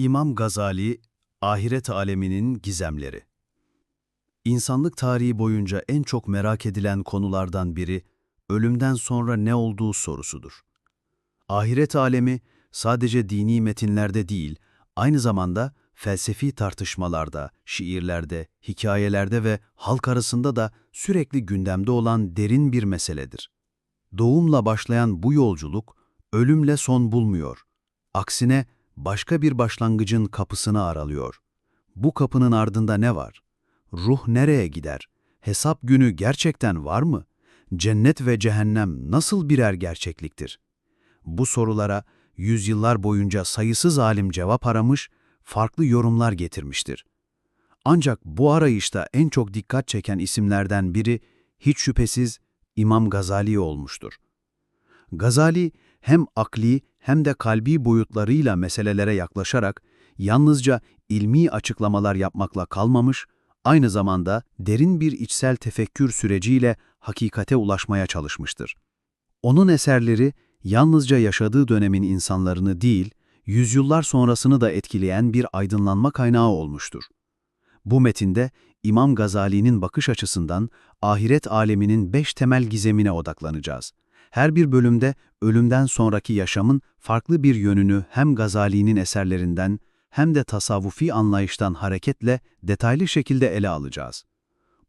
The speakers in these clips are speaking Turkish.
İmam Gazali, Ahiret Aleminin Gizemleri İnsanlık tarihi boyunca en çok merak edilen konulardan biri, ölümden sonra ne olduğu sorusudur. Ahiret alemi, sadece dini metinlerde değil, aynı zamanda felsefi tartışmalarda, şiirlerde, hikayelerde ve halk arasında da sürekli gündemde olan derin bir meseledir. Doğumla başlayan bu yolculuk, ölümle son bulmuyor. Aksine, başka bir başlangıcın kapısını aralıyor. Bu kapının ardında ne var? Ruh nereye gider? Hesap günü gerçekten var mı? Cennet ve cehennem nasıl birer gerçekliktir? Bu sorulara yüzyıllar boyunca sayısız alim cevap aramış, farklı yorumlar getirmiştir. Ancak bu arayışta en çok dikkat çeken isimlerden biri hiç şüphesiz İmam Gazali olmuştur. Gazali hem akli hem de kalbi boyutlarıyla meselelere yaklaşarak yalnızca ilmi açıklamalar yapmakla kalmamış, aynı zamanda derin bir içsel tefekkür süreciyle hakikate ulaşmaya çalışmıştır. Onun eserleri yalnızca yaşadığı dönemin insanlarını değil, yüzyıllar sonrasını da etkileyen bir aydınlanma kaynağı olmuştur. Bu metinde İmam Gazali'nin bakış açısından ahiret aleminin beş temel gizemine odaklanacağız. Her bir bölümde ölümden sonraki yaşamın farklı bir yönünü hem Gazali'nin eserlerinden hem de tasavvufi anlayıştan hareketle detaylı şekilde ele alacağız.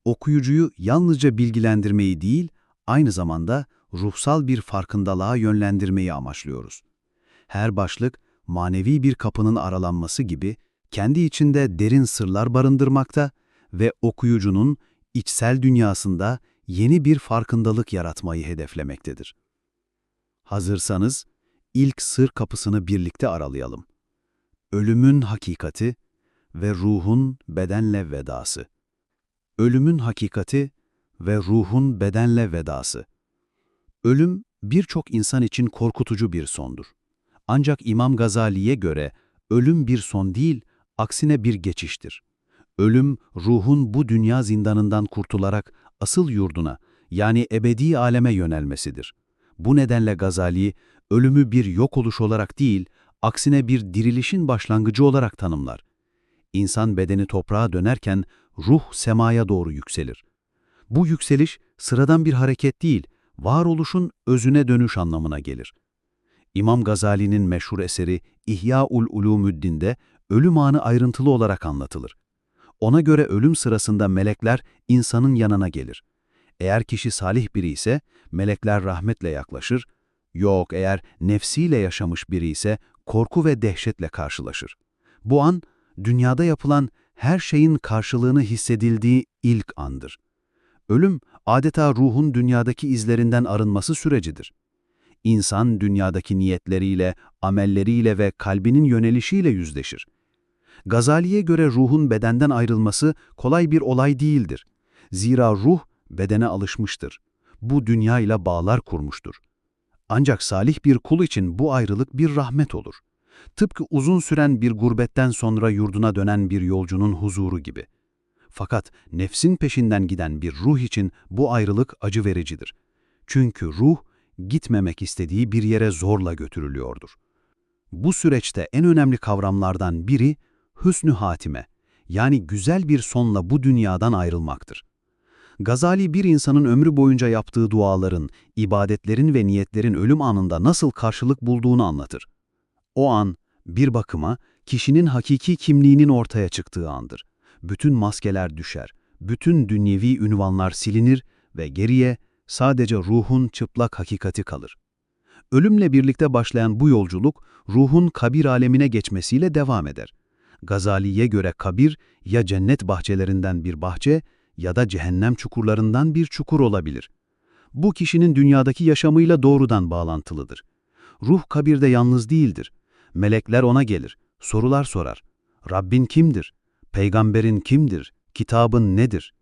Okuyucuyu yalnızca bilgilendirmeyi değil, aynı zamanda ruhsal bir farkındalığa yönlendirmeyi amaçlıyoruz. Her başlık, manevi bir kapının aralanması gibi kendi içinde derin sırlar barındırmakta ve okuyucunun içsel dünyasında yeni bir farkındalık yaratmayı hedeflemektedir. Hazırsanız, ilk sır kapısını birlikte aralayalım. Ölümün hakikati ve ruhun bedenle vedası. Ölümün hakikati ve ruhun bedenle vedası. Ölüm birçok insan için korkutucu bir sondur. Ancak İmam Gazali'ye göre ölüm bir son değil, aksine bir geçiştir. Ölüm, ruhun bu dünya zindanından kurtularak asıl yurduna, yani ebedi aleme yönelmesidir. Bu nedenle Gazali, ölümü bir yok oluş olarak değil, aksine bir dirilişin başlangıcı olarak tanımlar. İnsan bedeni toprağa dönerken ruh semaya doğru yükselir. Bu yükseliş sıradan bir hareket değil, varoluşun özüne dönüş anlamına gelir. İmam Gazali'nin meşhur eseri İhya-ul Ulumuddin'de ölüm anı ayrıntılı olarak anlatılır. Ona göre ölüm sırasında melekler insanın yanına gelir. Eğer kişi salih biri ise melekler rahmetle yaklaşır, yok eğer nefsiyle yaşamış biri ise korku ve dehşetle karşılaşır. Bu an, dünyada yapılan her şeyin karşılığını hissedildiği ilk andır. Ölüm, adeta ruhun dünyadaki izlerinden arınması sürecidir. İnsan dünyadaki niyetleriyle, amelleriyle ve kalbinin yönelişiyle yüzleşir. Gazali'ye göre ruhun bedenden ayrılması kolay bir olay değildir. Zira ruh bedene alışmıştır. Bu dünya ile bağlar kurmuştur. Ancak salih bir kul için bu ayrılık bir rahmet olur. Tıpkı uzun süren bir gurbetten sonra yurduna dönen bir yolcunun huzuru gibi. Fakat nefsin peşinden giden bir ruh için bu ayrılık acı vericidir. Çünkü ruh, gitmemek istediği bir yere zorla götürülüyordur. Bu süreçte en önemli kavramlardan biri, hüsnü hatime, yani güzel bir sonla bu dünyadan ayrılmaktır. Gazali bir insanın ömrü boyunca yaptığı duaların, ibadetlerin ve niyetlerin ölüm anında nasıl karşılık bulduğunu anlatır. O an, bir bakıma, kişinin hakiki kimliğinin ortaya çıktığı andır. Bütün maskeler düşer, bütün dünyevi ünvanlar silinir ve geriye sadece ruhun çıplak hakikati kalır. Ölümle birlikte başlayan bu yolculuk, ruhun kabir alemine geçmesiyle devam eder. Gazali'ye göre kabir, ya cennet bahçelerinden bir bahçe ya da cehennem çukurlarından bir çukur olabilir. Bu kişinin dünyadaki yaşamıyla doğrudan bağlantılıdır. Ruh kabirde yalnız değildir. Melekler ona gelir, sorular sorar. Rabbin kimdir? Peygamberin kimdir? Kitabın nedir?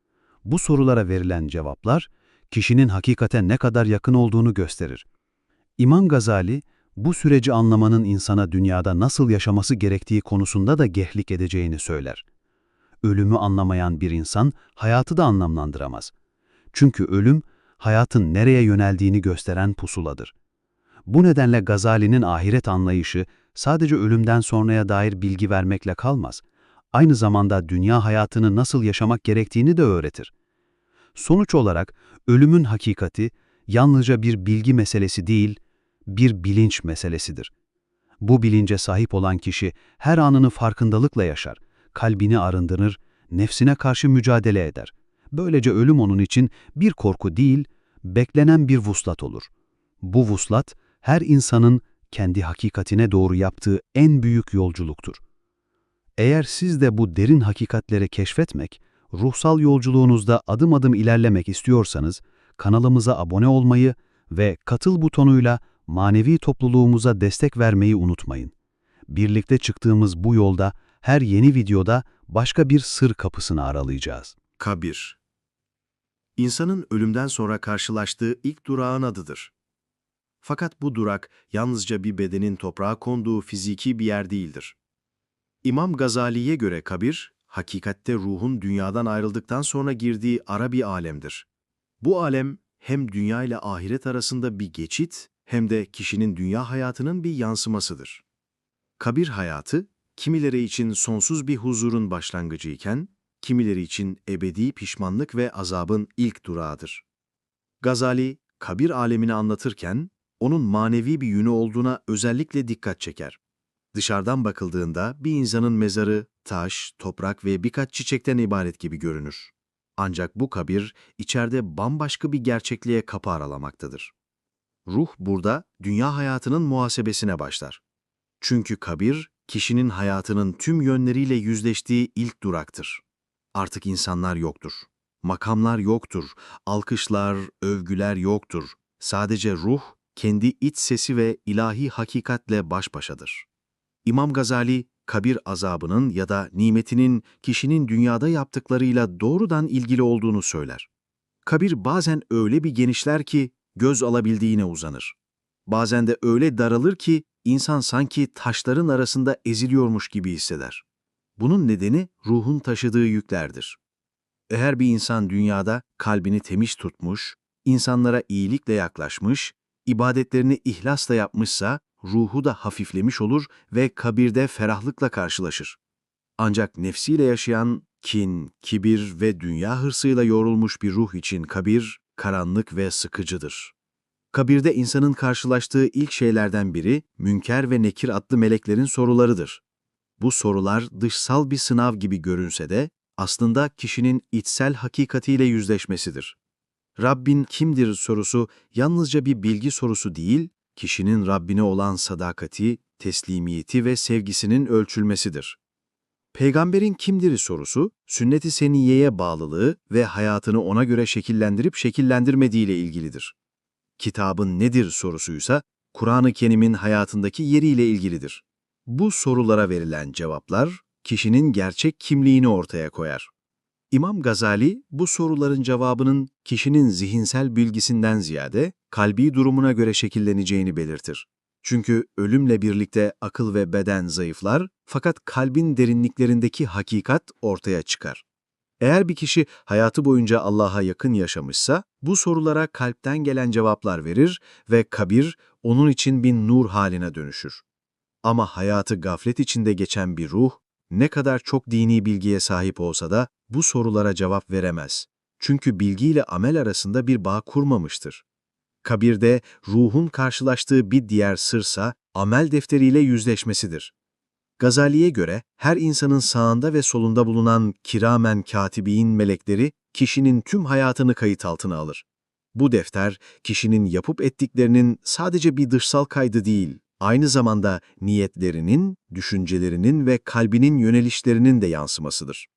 Bu sorulara verilen cevaplar, kişinin hakikate ne kadar yakın olduğunu gösterir. İmam Gazali, bu süreci anlamanın insana dünyada nasıl yaşaması gerektiği konusunda da gehlik edeceğini söyler. Ölümü anlamayan bir insan hayatı da anlamlandıramaz. Çünkü ölüm, hayatın nereye yöneldiğini gösteren pusuladır. Bu nedenle Gazali'nin ahiret anlayışı sadece ölümden sonraya dair bilgi vermekle kalmaz. Aynı zamanda dünya hayatını nasıl yaşamak gerektiğini de öğretir. Sonuç olarak ölümün hakikati yalnızca bir bilgi meselesi değil, bir bilinç meselesidir. Bu bilince sahip olan kişi her anını farkındalıkla yaşar, kalbini arındırır, nefsine karşı mücadele eder. Böylece ölüm onun için bir korku değil, beklenen bir vuslat olur. Bu vuslat, her insanın kendi hakikatine doğru yaptığı en büyük yolculuktur. Eğer siz de bu derin hakikatleri keşfetmek, ruhsal yolculuğunuzda adım adım ilerlemek istiyorsanız, kanalımıza abone olmayı ve katıl butonuyla manevi topluluğumuza destek vermeyi unutmayın. Birlikte çıktığımız bu yolda her yeni videoda başka bir sır kapısını aralayacağız. Kabir İnsanın ölümden sonra karşılaştığı ilk durağın adıdır. Fakat bu durak yalnızca bir bedenin toprağa konduğu fiziki bir yer değildir. İmam Gazali'ye göre kabir, hakikatte ruhun dünyadan ayrıldıktan sonra girdiği ara bir alemdir. Bu alem hem dünya ile ahiret arasında bir geçit hem de kişinin dünya hayatının bir yansımasıdır. Kabir hayatı, kimileri için sonsuz bir huzurun başlangıcıyken, kimileri için ebedi pişmanlık ve azabın ilk durağıdır. Gazali, kabir alemini anlatırken, onun manevi bir yönü olduğuna özellikle dikkat çeker. Dışarıdan bakıldığında bir insanın mezarı, taş, toprak ve birkaç çiçekten ibaret gibi görünür. Ancak bu kabir, içeride bambaşka bir gerçekliğe kapı aralamaktadır. Ruh burada dünya hayatının muhasebesine başlar. Çünkü kabir, kişinin hayatının tüm yönleriyle yüzleştiği ilk duraktır. Artık insanlar yoktur. Makamlar yoktur. Alkışlar, övgüler yoktur. Sadece ruh, kendi iç sesi ve ilahi hakikatle baş başadır. İmam Gazali, kabir azabının ya da nimetinin kişinin dünyada yaptıklarıyla doğrudan ilgili olduğunu söyler. Kabir bazen öyle bir genişler ki göz alabildiğine uzanır. Bazen de öyle daralır ki insan sanki taşların arasında eziliyormuş gibi hisseder. Bunun nedeni ruhun taşıdığı yüklerdir. Eğer bir insan dünyada kalbini temiz tutmuş, insanlara iyilikle yaklaşmış, ibadetlerini ihlasla yapmışsa ruhu da hafiflemiş olur ve kabirde ferahlıkla karşılaşır. Ancak nefsiyle yaşayan kin, kibir ve dünya hırsıyla yorulmuş bir ruh için kabir karanlık ve sıkıcıdır. Kabirde insanın karşılaştığı ilk şeylerden biri Münker ve Nekir adlı meleklerin sorularıdır. Bu sorular dışsal bir sınav gibi görünse de aslında kişinin içsel hakikatiyle yüzleşmesidir. Rabbin kimdir sorusu yalnızca bir bilgi sorusu değil, kişinin Rabbine olan sadakati, teslimiyeti ve sevgisinin ölçülmesidir. Peygamberin kimdir sorusu, sünnet-i seniyeye bağlılığı ve hayatını ona göre şekillendirip şekillendirmediğiyle ilgilidir. Kitabın nedir sorusuysa, Kur'an-ı Kerim'in hayatındaki yeriyle ilgilidir. Bu sorulara verilen cevaplar, kişinin gerçek kimliğini ortaya koyar. İmam Gazali, bu soruların cevabının kişinin zihinsel bilgisinden ziyade kalbi durumuna göre şekilleneceğini belirtir. Çünkü ölümle birlikte akıl ve beden zayıflar fakat kalbin derinliklerindeki hakikat ortaya çıkar. Eğer bir kişi hayatı boyunca Allah'a yakın yaşamışsa, bu sorulara kalpten gelen cevaplar verir ve kabir onun için bir nur haline dönüşür. Ama hayatı gaflet içinde geçen bir ruh, ne kadar çok dini bilgiye sahip olsa da bu sorulara cevap veremez. Çünkü bilgiyle amel arasında bir bağ kurmamıştır. Kabirde ruhun karşılaştığı bir diğer sırsa amel defteriyle yüzleşmesidir. Gazali'ye göre her insanın sağında ve solunda bulunan kiramen katibiyin melekleri kişinin tüm hayatını kayıt altına alır. Bu defter kişinin yapıp ettiklerinin sadece bir dışsal kaydı değil, aynı zamanda niyetlerinin, düşüncelerinin ve kalbinin yönelişlerinin de yansımasıdır.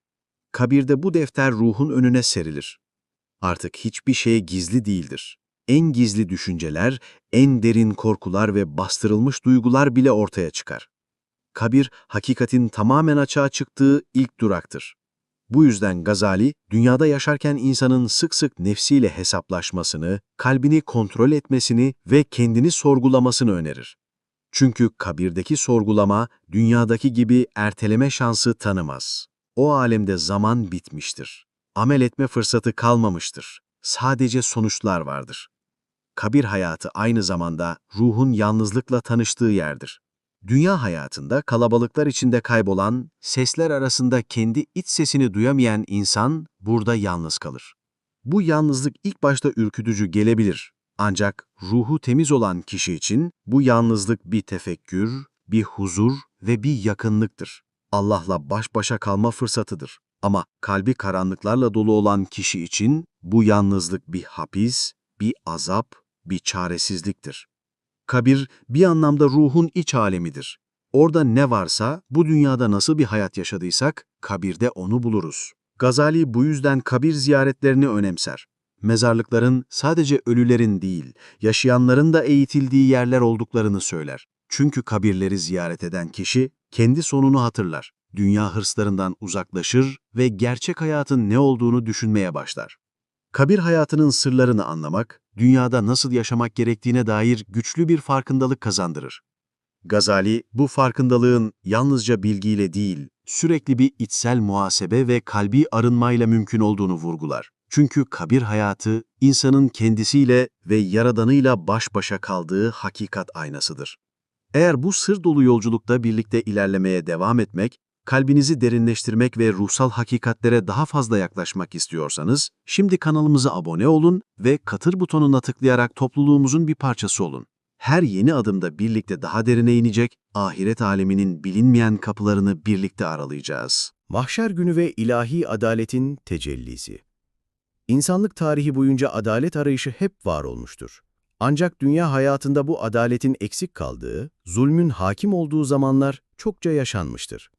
Kabirde bu defter ruhun önüne serilir. Artık hiçbir şey gizli değildir. En gizli düşünceler, en derin korkular ve bastırılmış duygular bile ortaya çıkar. Kabir, hakikatin tamamen açığa çıktığı ilk duraktır. Bu yüzden Gazali, dünyada yaşarken insanın sık sık nefsiyle hesaplaşmasını, kalbini kontrol etmesini ve kendini sorgulamasını önerir. Çünkü kabirdeki sorgulama, dünyadaki gibi erteleme şansı tanımaz. O alemde zaman bitmiştir. Amel etme fırsatı kalmamıştır. Sadece sonuçlar vardır. Kabir hayatı aynı zamanda ruhun yalnızlıkla tanıştığı yerdir. Dünya hayatında kalabalıklar içinde kaybolan, sesler arasında kendi iç sesini duyamayan insan burada yalnız kalır. Bu yalnızlık ilk başta ürkütücü gelebilir. Ancak ruhu temiz olan kişi için bu yalnızlık bir tefekkür, bir huzur ve bir yakınlıktır. Allah'la baş başa kalma fırsatıdır. Ama kalbi karanlıklarla dolu olan kişi için bu yalnızlık bir hapis, bir azap, bir çaresizliktir. Kabir bir anlamda ruhun iç alemidir. Orada ne varsa, bu dünyada nasıl bir hayat yaşadıysak, kabirde onu buluruz. Gazali bu yüzden kabir ziyaretlerini önemser. Mezarlıkların sadece ölülerin değil, yaşayanların da eğitildiği yerler olduklarını söyler. Çünkü kabirleri ziyaret eden kişi kendi sonunu hatırlar. Dünya hırslarından uzaklaşır ve gerçek hayatın ne olduğunu düşünmeye başlar. Kabir hayatının sırlarını anlamak, dünyada nasıl yaşamak gerektiğine dair güçlü bir farkındalık kazandırır. Gazali, bu farkındalığın yalnızca bilgiyle değil, sürekli bir içsel muhasebe ve kalbi arınmayla mümkün olduğunu vurgular. Çünkü kabir hayatı, insanın kendisiyle ve yaradanıyla baş başa kaldığı hakikat aynasıdır. Eğer bu sır dolu yolculukta birlikte ilerlemeye devam etmek, kalbinizi derinleştirmek ve ruhsal hakikatlere daha fazla yaklaşmak istiyorsanız, şimdi kanalımıza abone olun ve katır butonuna tıklayarak topluluğumuzun bir parçası olun. Her yeni adımda birlikte daha derine inecek, ahiret aleminin bilinmeyen kapılarını birlikte aralayacağız. Mahşer günü ve ilahi adaletin tecellisi. İnsanlık tarihi boyunca adalet arayışı hep var olmuştur. Ancak dünya hayatında bu adaletin eksik kaldığı, zulmün hakim olduğu zamanlar çokça yaşanmıştır.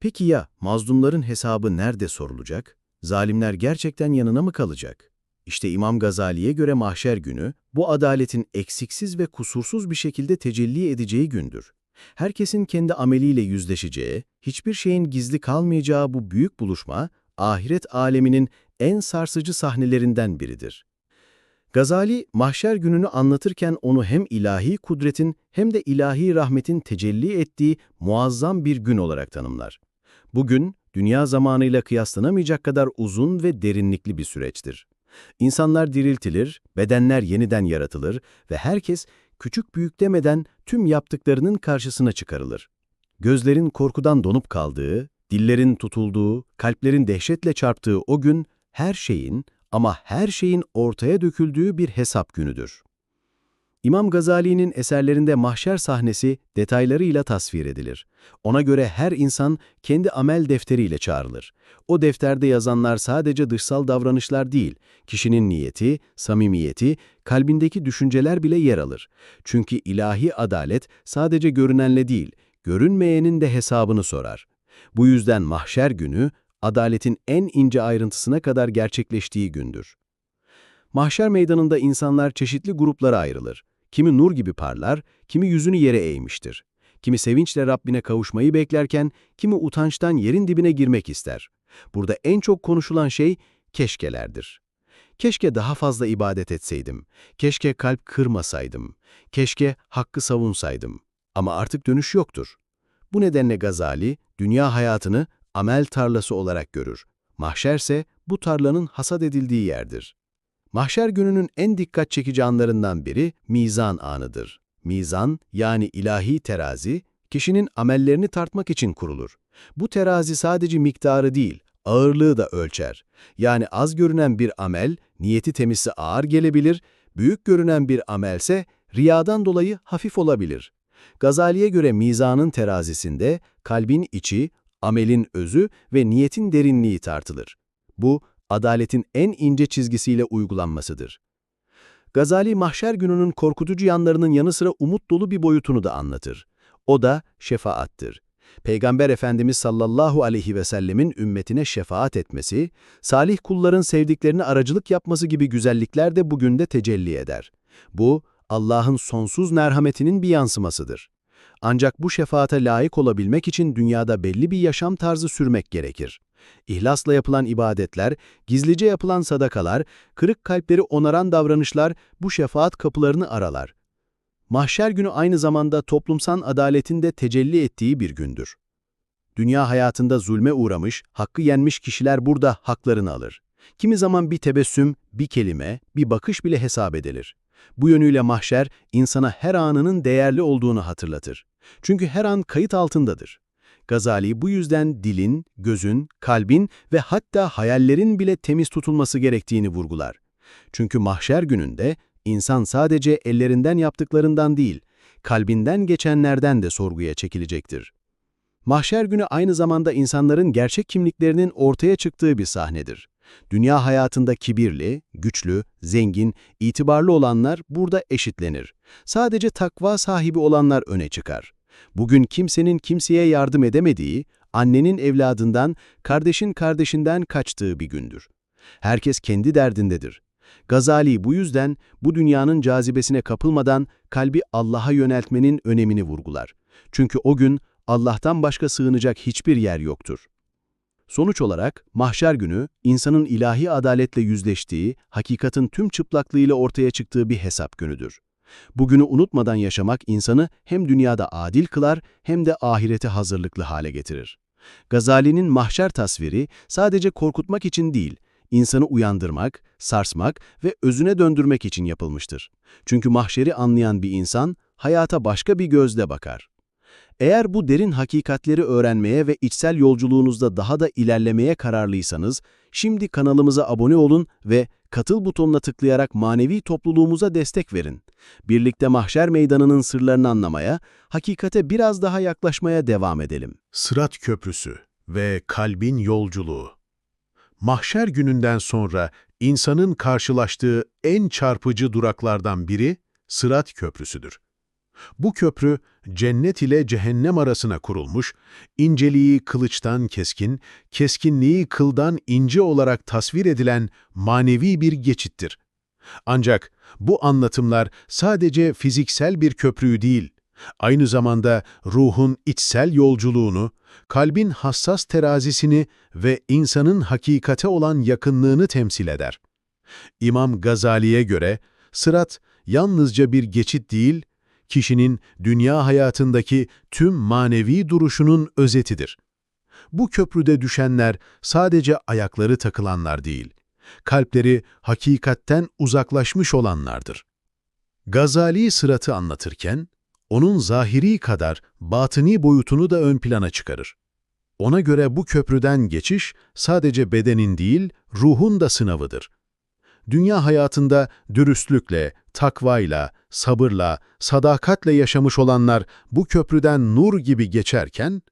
Peki ya mazlumların hesabı nerede sorulacak? Zalimler gerçekten yanına mı kalacak? İşte İmam Gazali'ye göre mahşer günü, bu adaletin eksiksiz ve kusursuz bir şekilde tecelli edeceği gündür. Herkesin kendi ameliyle yüzleşeceği, hiçbir şeyin gizli kalmayacağı bu büyük buluşma, ahiret aleminin en sarsıcı sahnelerinden biridir. Gazali, mahşer gününü anlatırken onu hem ilahi kudretin hem de ilahi rahmetin tecelli ettiği muazzam bir gün olarak tanımlar. Bugün, dünya zamanıyla kıyaslanamayacak kadar uzun ve derinlikli bir süreçtir. İnsanlar diriltilir, bedenler yeniden yaratılır ve herkes küçük büyük demeden tüm yaptıklarının karşısına çıkarılır. Gözlerin korkudan donup kaldığı, dillerin tutulduğu, kalplerin dehşetle çarptığı o gün her şeyin ama her şeyin ortaya döküldüğü bir hesap günüdür. İmam Gazali'nin eserlerinde mahşer sahnesi detaylarıyla tasvir edilir. Ona göre her insan kendi amel defteriyle çağrılır. O defterde yazanlar sadece dışsal davranışlar değil, kişinin niyeti, samimiyeti, kalbindeki düşünceler bile yer alır. Çünkü ilahi adalet sadece görünenle değil, görünmeyenin de hesabını sorar. Bu yüzden mahşer günü, adaletin en ince ayrıntısına kadar gerçekleştiği gündür. Mahşer meydanında insanlar çeşitli gruplara ayrılır. Kimi nur gibi parlar, kimi yüzünü yere eğmiştir. Kimi sevinçle Rabbine kavuşmayı beklerken, kimi utançtan yerin dibine girmek ister. Burada en çok konuşulan şey keşkelerdir. Keşke daha fazla ibadet etseydim. Keşke kalp kırmasaydım. Keşke hakkı savunsaydım. Ama artık dönüş yoktur. Bu nedenle Gazali, dünya hayatını amel tarlası olarak görür. Mahşerse bu tarlanın hasat edildiği yerdir. Mahşer gününün en dikkat çekici anlarından biri mizan anıdır. Mizan, yani ilahi terazi, kişinin amellerini tartmak için kurulur. Bu terazi sadece miktarı değil, ağırlığı da ölçer. Yani az görünen bir amel, niyeti temizse ağır gelebilir, büyük görünen bir amelse riyadan dolayı hafif olabilir. Gazali'ye göre mizanın terazisinde kalbin içi, amelin özü ve niyetin derinliği tartılır. Bu, adaletin en ince çizgisiyle uygulanmasıdır. Gazali, mahşer gününün korkutucu yanlarının yanı sıra umut dolu bir boyutunu da anlatır. O da şefaattır. Peygamber Efendimiz sallallahu aleyhi ve sellemin ümmetine şefaat etmesi, salih kulların sevdiklerini aracılık yapması gibi güzellikler de bugün de tecelli eder. Bu, Allah'ın sonsuz merhametinin bir yansımasıdır. Ancak bu şefaate layık olabilmek için dünyada belli bir yaşam tarzı sürmek gerekir. İhlasla yapılan ibadetler, gizlice yapılan sadakalar, kırık kalpleri onaran davranışlar bu şefaat kapılarını aralar. Mahşer günü aynı zamanda toplumsal adaletin de tecelli ettiği bir gündür. Dünya hayatında zulme uğramış, hakkı yenmiş kişiler burada haklarını alır. Kimi zaman bir tebessüm, bir kelime, bir bakış bile hesap edilir. Bu yönüyle mahşer, insana her anının değerli olduğunu hatırlatır. Çünkü her an kayıt altındadır. Gazali bu yüzden dilin, gözün, kalbin ve hatta hayallerin bile temiz tutulması gerektiğini vurgular. Çünkü mahşer gününde insan sadece ellerinden yaptıklarından değil, kalbinden geçenlerden de sorguya çekilecektir. Mahşer günü aynı zamanda insanların gerçek kimliklerinin ortaya çıktığı bir sahnedir. Dünya hayatında kibirli, güçlü, zengin, itibarlı olanlar burada eşitlenir. Sadece takva sahibi olanlar öne çıkar. Bugün kimsenin kimseye yardım edemediği, annenin evladından, kardeşin kardeşinden kaçtığı bir gündür. Herkes kendi derdindedir. Gazali bu yüzden bu dünyanın cazibesine kapılmadan kalbi Allah'a yöneltmenin önemini vurgular. Çünkü o gün Allah'tan başka sığınacak hiçbir yer yoktur. Sonuç olarak mahşer günü insanın ilahi adaletle yüzleştiği, hakikatin tüm çıplaklığıyla ortaya çıktığı bir hesap günüdür. Bugünü unutmadan yaşamak insanı hem dünyada adil kılar hem de ahirete hazırlıklı hale getirir. Gazali'nin mahşer tasviri sadece korkutmak için değil, insanı uyandırmak, sarsmak ve özüne döndürmek için yapılmıştır. Çünkü mahşeri anlayan bir insan hayata başka bir gözle bakar. Eğer bu derin hakikatleri öğrenmeye ve içsel yolculuğunuzda daha da ilerlemeye kararlıysanız, şimdi kanalımıza abone olun ve katıl butonuna tıklayarak manevi topluluğumuza destek verin. Birlikte mahşer meydanının sırlarını anlamaya, hakikate biraz daha yaklaşmaya devam edelim. Sırat Köprüsü ve kalbin yolculuğu. Mahşer gününden sonra insanın karşılaştığı en çarpıcı duraklardan biri Sırat Köprüsüdür. Bu köprü cennet ile cehennem arasına kurulmuş, inceliği kılıçtan keskin, keskinliği kıldan ince olarak tasvir edilen manevi bir geçittir. Ancak bu anlatımlar sadece fiziksel bir köprüyü değil, aynı zamanda ruhun içsel yolculuğunu, kalbin hassas terazisini ve insanın hakikate olan yakınlığını temsil eder. İmam Gazali'ye göre, sırat yalnızca bir geçit değil, kişinin dünya hayatındaki tüm manevi duruşunun özetidir. Bu köprüde düşenler sadece ayakları takılanlar değil, kalpleri hakikatten uzaklaşmış olanlardır. Gazali sıratı anlatırken, onun zahiri kadar batini boyutunu da ön plana çıkarır. Ona göre bu köprüden geçiş sadece bedenin değil, ruhun da sınavıdır. Dünya hayatında dürüstlükle, takvayla, sabırla, sadakatle yaşamış olanlar bu köprüden nur gibi geçerken,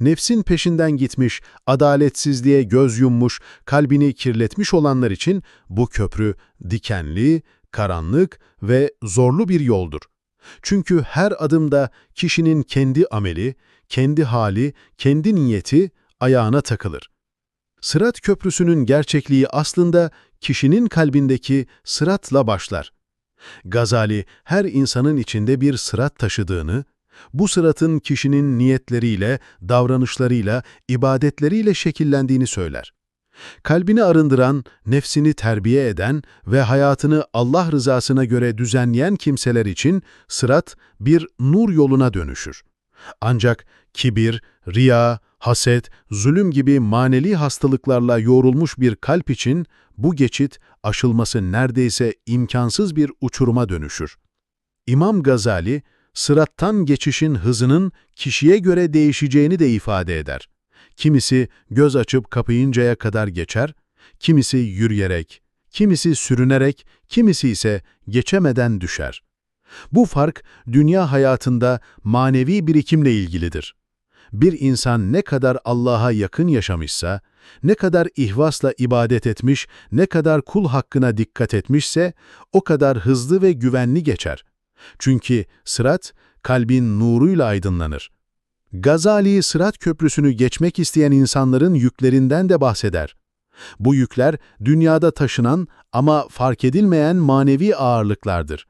nefsin peşinden gitmiş, adaletsizliğe göz yummuş, kalbini kirletmiş olanlar için bu köprü dikenli, karanlık ve zorlu bir yoldur. Çünkü her adımda kişinin kendi ameli, kendi hali, kendi niyeti ayağına takılır. Sırat köprüsünün gerçekliği aslında kişinin kalbindeki sıratla başlar. Gazali her insanın içinde bir sırat taşıdığını, bu sıratın kişinin niyetleriyle, davranışlarıyla, ibadetleriyle şekillendiğini söyler. Kalbini arındıran, nefsini terbiye eden ve hayatını Allah rızasına göre düzenleyen kimseler için sırat bir nur yoluna dönüşür. Ancak kibir, riya, haset, zulüm gibi maneli hastalıklarla yoğrulmuş bir kalp için bu geçit aşılması neredeyse imkansız bir uçuruma dönüşür. İmam Gazali, sırattan geçişin hızının kişiye göre değişeceğini de ifade eder. Kimisi göz açıp kapayıncaya kadar geçer, kimisi yürüyerek, kimisi sürünerek, kimisi ise geçemeden düşer. Bu fark dünya hayatında manevi birikimle ilgilidir. Bir insan ne kadar Allah'a yakın yaşamışsa, ne kadar ihvasla ibadet etmiş, ne kadar kul hakkına dikkat etmişse, o kadar hızlı ve güvenli geçer. Çünkü sırat, kalbin nuruyla aydınlanır. Gazali Sırat Köprüsü'nü geçmek isteyen insanların yüklerinden de bahseder. Bu yükler dünyada taşınan ama fark edilmeyen manevi ağırlıklardır.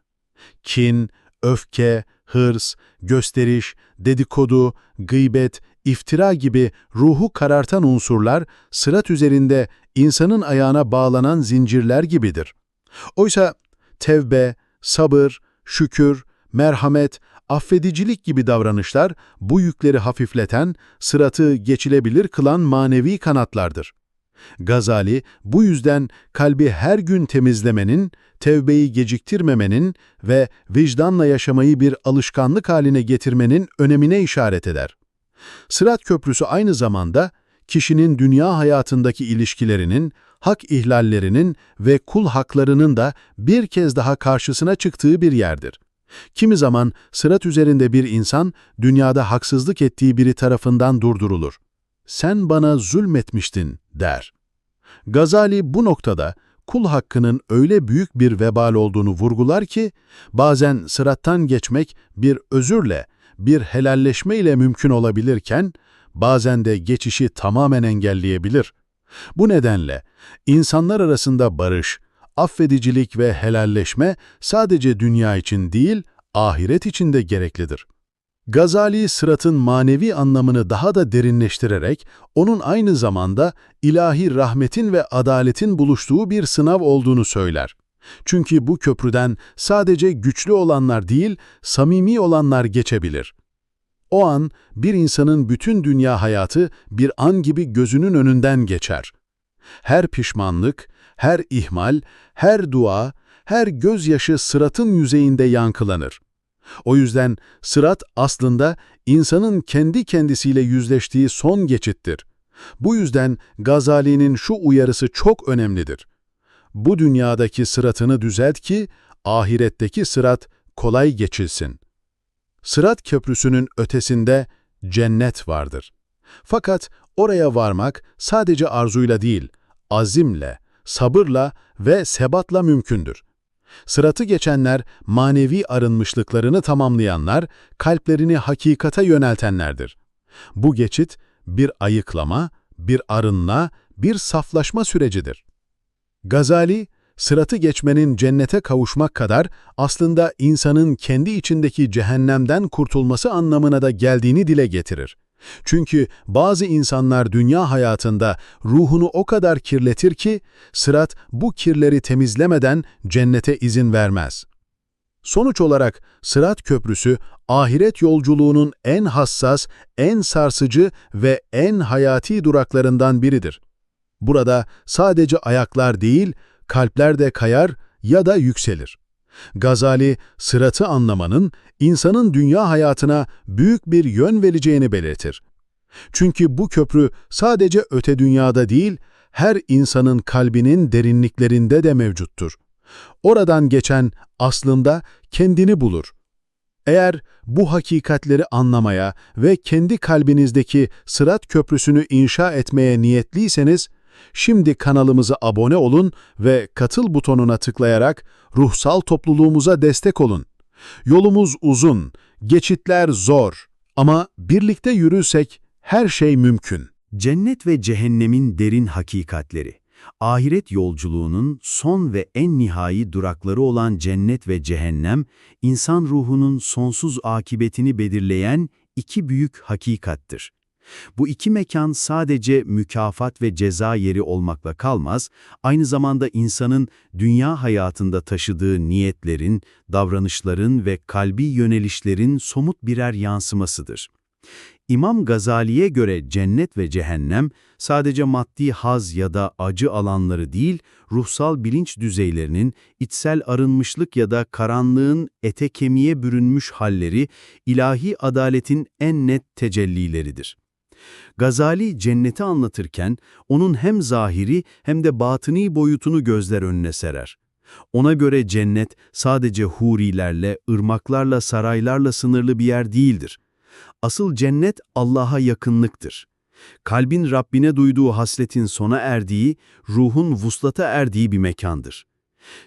Kin, öfke, hırs, gösteriş, dedikodu, gıybet, iftira gibi ruhu karartan unsurlar sırat üzerinde insanın ayağına bağlanan zincirler gibidir. Oysa tevbe, sabır, şükür, merhamet, affedicilik gibi davranışlar bu yükleri hafifleten, sıratı geçilebilir kılan manevi kanatlardır. Gazali bu yüzden kalbi her gün temizlemenin, tevbeyi geciktirmemenin ve vicdanla yaşamayı bir alışkanlık haline getirmenin önemine işaret eder. Sırat Köprüsü aynı zamanda kişinin dünya hayatındaki ilişkilerinin, hak ihlallerinin ve kul haklarının da bir kez daha karşısına çıktığı bir yerdir. Kimi zaman sırat üzerinde bir insan dünyada haksızlık ettiği biri tarafından durdurulur. Sen bana zulmetmiştin der. Gazali bu noktada kul hakkının öyle büyük bir vebal olduğunu vurgular ki bazen sırattan geçmek bir özürle, bir helalleşme ile mümkün olabilirken bazen de geçişi tamamen engelleyebilir. Bu nedenle insanlar arasında barış, affedicilik ve helalleşme sadece dünya için değil, ahiret için de gereklidir. Gazali sıratın manevi anlamını daha da derinleştirerek, onun aynı zamanda ilahi rahmetin ve adaletin buluştuğu bir sınav olduğunu söyler. Çünkü bu köprüden sadece güçlü olanlar değil, samimi olanlar geçebilir. O an bir insanın bütün dünya hayatı bir an gibi gözünün önünden geçer. Her pişmanlık, her ihmal, her dua, her gözyaşı sıratın yüzeyinde yankılanır. O yüzden sırat aslında insanın kendi kendisiyle yüzleştiği son geçittir. Bu yüzden Gazali'nin şu uyarısı çok önemlidir. Bu dünyadaki sıratını düzelt ki ahiretteki sırat kolay geçilsin. Sırat köprüsünün ötesinde cennet vardır. Fakat oraya varmak sadece arzuyla değil, azimle, sabırla ve sebatla mümkündür. Sıratı geçenler, manevi arınmışlıklarını tamamlayanlar, kalplerini hakikate yöneltenlerdir. Bu geçit, bir ayıklama, bir arınma, bir saflaşma sürecidir. Gazali, sıratı geçmenin cennete kavuşmak kadar aslında insanın kendi içindeki cehennemden kurtulması anlamına da geldiğini dile getirir. Çünkü bazı insanlar dünya hayatında ruhunu o kadar kirletir ki, sırat bu kirleri temizlemeden cennete izin vermez. Sonuç olarak Sırat Köprüsü, ahiret yolculuğunun en hassas, en sarsıcı ve en hayati duraklarından biridir. Burada sadece ayaklar değil, kalpler de kayar ya da yükselir. Gazali, sıratı anlamanın insanın dünya hayatına büyük bir yön vereceğini belirtir. Çünkü bu köprü sadece öte dünyada değil, her insanın kalbinin derinliklerinde de mevcuttur. Oradan geçen aslında kendini bulur. Eğer bu hakikatleri anlamaya ve kendi kalbinizdeki sırat köprüsünü inşa etmeye niyetliyseniz, Şimdi kanalımıza abone olun ve katıl butonuna tıklayarak ruhsal topluluğumuza destek olun. Yolumuz uzun, geçitler zor ama birlikte yürürsek her şey mümkün. Cennet ve cehennemin derin hakikatleri. Ahiret yolculuğunun son ve en nihai durakları olan cennet ve cehennem, insan ruhunun sonsuz akibetini belirleyen iki büyük hakikattir. Bu iki mekan sadece mükafat ve ceza yeri olmakla kalmaz, aynı zamanda insanın dünya hayatında taşıdığı niyetlerin, davranışların ve kalbi yönelişlerin somut birer yansımasıdır. İmam Gazali'ye göre cennet ve cehennem sadece maddi haz ya da acı alanları değil, ruhsal bilinç düzeylerinin, içsel arınmışlık ya da karanlığın ete kemiğe bürünmüş halleri, ilahi adaletin en net tecellileridir. Gazali cenneti anlatırken onun hem zahiri hem de batıni boyutunu gözler önüne serer. Ona göre cennet sadece hurilerle, ırmaklarla, saraylarla sınırlı bir yer değildir. Asıl cennet Allah'a yakınlıktır. Kalbin Rabbine duyduğu hasletin sona erdiği, ruhun vuslata erdiği bir mekandır.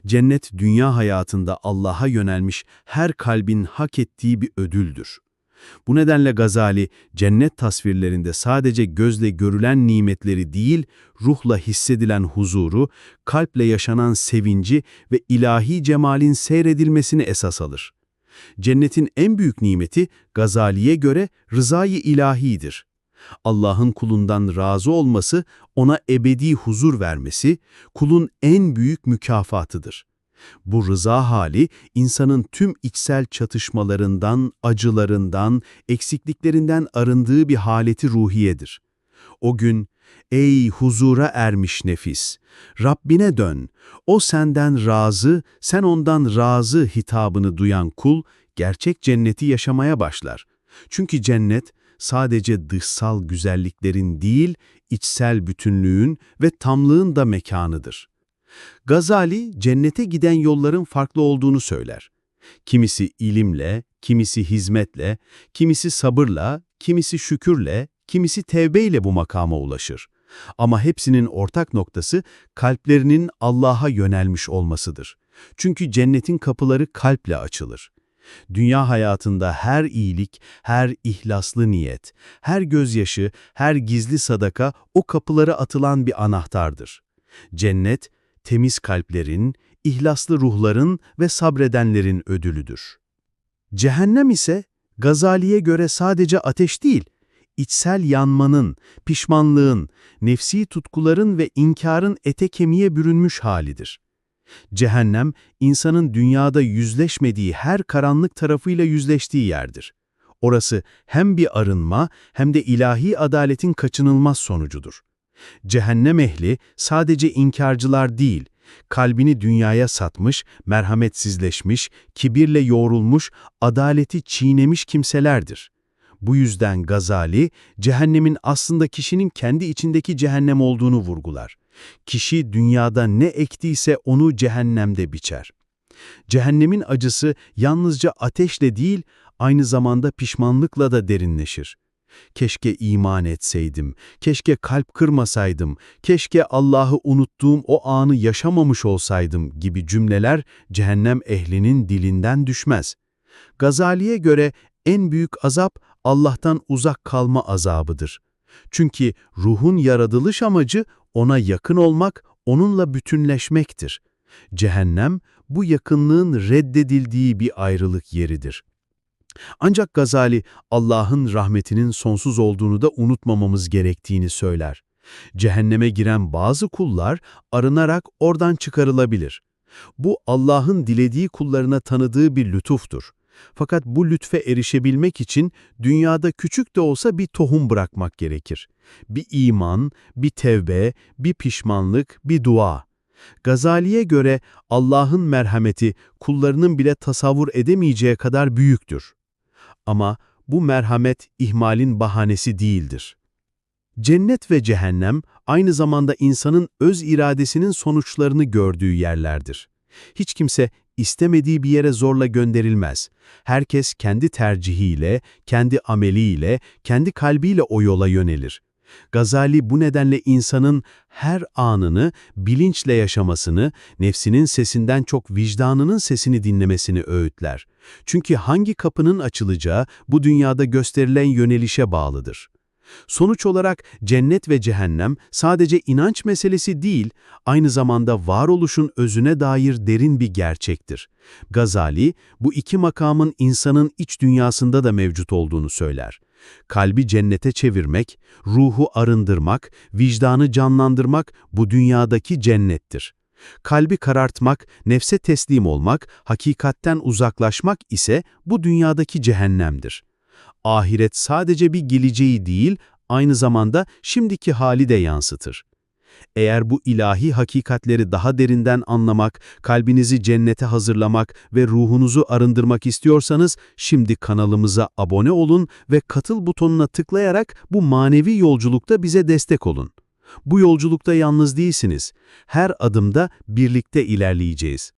Cennet dünya hayatında Allah'a yönelmiş her kalbin hak ettiği bir ödüldür. Bu nedenle Gazali, cennet tasvirlerinde sadece gözle görülen nimetleri değil, ruhla hissedilen huzuru, kalple yaşanan sevinci ve ilahi cemalin seyredilmesini esas alır. Cennetin en büyük nimeti Gazali'ye göre rızayı ilahidir. Allah'ın kulundan razı olması, ona ebedi huzur vermesi, kulun en büyük mükafatıdır. Bu rıza hali, insanın tüm içsel çatışmalarından, acılarından, eksikliklerinden arındığı bir haleti ruhiyedir. O gün, ey huzura ermiş nefis, Rabbine dön, o senden razı, sen ondan razı hitabını duyan kul, gerçek cenneti yaşamaya başlar. Çünkü cennet, sadece dışsal güzelliklerin değil, içsel bütünlüğün ve tamlığın da mekanıdır. Gazali, cennete giden yolların farklı olduğunu söyler. Kimisi ilimle, kimisi hizmetle, kimisi sabırla, kimisi şükürle, kimisi tevbeyle bu makama ulaşır. Ama hepsinin ortak noktası kalplerinin Allah'a yönelmiş olmasıdır. Çünkü cennetin kapıları kalple açılır. Dünya hayatında her iyilik, her ihlaslı niyet, her gözyaşı, her gizli sadaka o kapılara atılan bir anahtardır. Cennet, temiz kalplerin, ihlaslı ruhların ve sabredenlerin ödülüdür. Cehennem ise Gazali'ye göre sadece ateş değil, içsel yanmanın, pişmanlığın, nefsi tutkuların ve inkarın ete kemiğe bürünmüş halidir. Cehennem, insanın dünyada yüzleşmediği her karanlık tarafıyla yüzleştiği yerdir. Orası hem bir arınma hem de ilahi adaletin kaçınılmaz sonucudur. Cehennem ehli sadece inkarcılar değil, kalbini dünyaya satmış, merhametsizleşmiş, kibirle yoğrulmuş, adaleti çiğnemiş kimselerdir. Bu yüzden Gazali, cehennemin aslında kişinin kendi içindeki cehennem olduğunu vurgular. Kişi dünyada ne ektiyse onu cehennemde biçer. Cehennemin acısı yalnızca ateşle değil, aynı zamanda pişmanlıkla da derinleşir. Keşke iman etseydim, keşke kalp kırmasaydım, keşke Allah'ı unuttuğum o anı yaşamamış olsaydım gibi cümleler cehennem ehlinin dilinden düşmez. Gazali'ye göre en büyük azap Allah'tan uzak kalma azabıdır. Çünkü ruhun yaratılış amacı ona yakın olmak, onunla bütünleşmektir. Cehennem, bu yakınlığın reddedildiği bir ayrılık yeridir. Ancak Gazali, Allah'ın rahmetinin sonsuz olduğunu da unutmamamız gerektiğini söyler. Cehenneme giren bazı kullar arınarak oradan çıkarılabilir. Bu Allah'ın dilediği kullarına tanıdığı bir lütuftur. Fakat bu lütfe erişebilmek için dünyada küçük de olsa bir tohum bırakmak gerekir. Bir iman, bir tevbe, bir pişmanlık, bir dua. Gazali'ye göre Allah'ın merhameti kullarının bile tasavvur edemeyeceği kadar büyüktür. Ama bu merhamet ihmalin bahanesi değildir. Cennet ve cehennem aynı zamanda insanın öz iradesinin sonuçlarını gördüğü yerlerdir. Hiç kimse istemediği bir yere zorla gönderilmez. Herkes kendi tercihiyle, kendi ameliyle, kendi kalbiyle o yola yönelir. Gazali bu nedenle insanın her anını bilinçle yaşamasını, nefsinin sesinden çok vicdanının sesini dinlemesini öğütler. Çünkü hangi kapının açılacağı bu dünyada gösterilen yönelişe bağlıdır. Sonuç olarak cennet ve cehennem sadece inanç meselesi değil, aynı zamanda varoluşun özüne dair derin bir gerçektir. Gazali, bu iki makamın insanın iç dünyasında da mevcut olduğunu söyler. Kalbi cennete çevirmek, ruhu arındırmak, vicdanı canlandırmak bu dünyadaki cennettir. Kalbi karartmak, nefse teslim olmak, hakikatten uzaklaşmak ise bu dünyadaki cehennemdir. Ahiret sadece bir geleceği değil, aynı zamanda şimdiki hali de yansıtır. Eğer bu ilahi hakikatleri daha derinden anlamak, kalbinizi cennete hazırlamak ve ruhunuzu arındırmak istiyorsanız, şimdi kanalımıza abone olun ve katıl butonuna tıklayarak bu manevi yolculukta bize destek olun. Bu yolculukta yalnız değilsiniz. Her adımda birlikte ilerleyeceğiz.